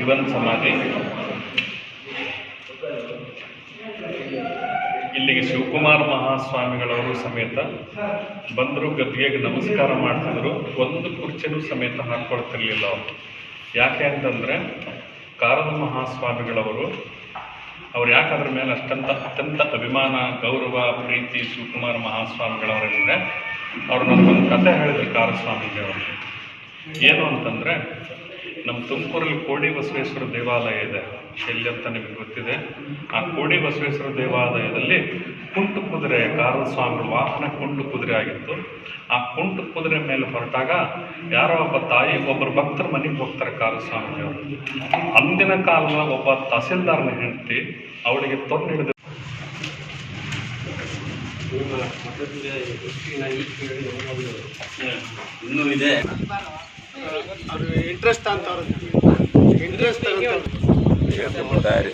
ಶಿವನ್ ಸಮಾಧಿ. ಇಲ್ಲಿಗೆ ಶಿವಕುಮಾರ್ ಮಹಾಸ್ವಾಮಿಗಳವರು ಸಮೇತ ಬಂದರು ಗದ್ದಿಗೆಗೆ ನಮಸ್ಕಾರ ಮಾಡ್ತಿದ್ರು. ಒಂದು ಕುರ್ಚಿನೂ ಸಮೇತ ಹಾಕ್ಕೊಳ್ತಿರ್ಲಿಲ್ಲ ಅವರು. ಯಾಕೆ ಅಂತಂದರೆ, ಕಾರದ ಮಹಾಸ್ವಾಮಿಗಳವರು, ಅವ್ರು ಯಾಕೆ ಮೇಲೆ ಅಷ್ಟಂತ ಅತ್ಯಂತ ಅಭಿಮಾನ, ಗೌರವ, ಪ್ರೀತಿ ಶಿವಕುಮಾರ ಮಹಾಸ್ವಾಮಿಗಳವರೆಂದರೆ ಅವ್ರು ನನಗೊಂದು ಕತೆ ಹೇಳಿದ್ರು ಕಾರಸ್ವಾಮಿಜಿಯವರು ಏನು ಅಂತಂದರೆ ನಮ್ಮ ತುಮಕೂರಲ್ಲಿ ಕೋಡಿ ಬಸವೇಶ್ವರ ದೇವಾಲಯ ಇದೆ. ಎಲ್ಲಿ ಅಂತ ನಿಮಗೆ ಗೊತ್ತಿದೆ. ಆ ಕೋಡಿ ಬಸವೇಶ್ವರ ದೇವಾಲಯದಲ್ಲಿ ಕುಂಟು ಕುದುರೆ ಕಾರದ ಸ್ವಾಮಿ ವಾಹನ ಕುಂಟು ಕುದುರೆ ಆಗಿತ್ತು. ಆ ಕುಂಟು ಕುದುರೆ ಮೇಲೆ ಹೊರಟಾಗ ಯಾರೋ ಒಬ್ಬ ತಾಯಿ ಒಬ್ಬರು ಭಕ್ತರ ಮನೆಗೆ ಹೋಗ್ತಾರೆ ಕಾರದ ಸ್ವಾಮಿಯವರು ಅಂದಿನ ಕಾಲದ ಒಬ್ಬ ತಹಸೀಲ್ದಾರ್ನ ಹೆಂಡತಿ ಅವಳಿಗೆ ತೊಂದರೆ ಹಿಡಿದು ಇನ್ನೂ ಇದೆ. ಅದು ಇಂಟ್ರೆಸ್ಟ್ ಅಂತ ಇಂಟ್ರೆಸ್ಟ್ ತಯಾರಿ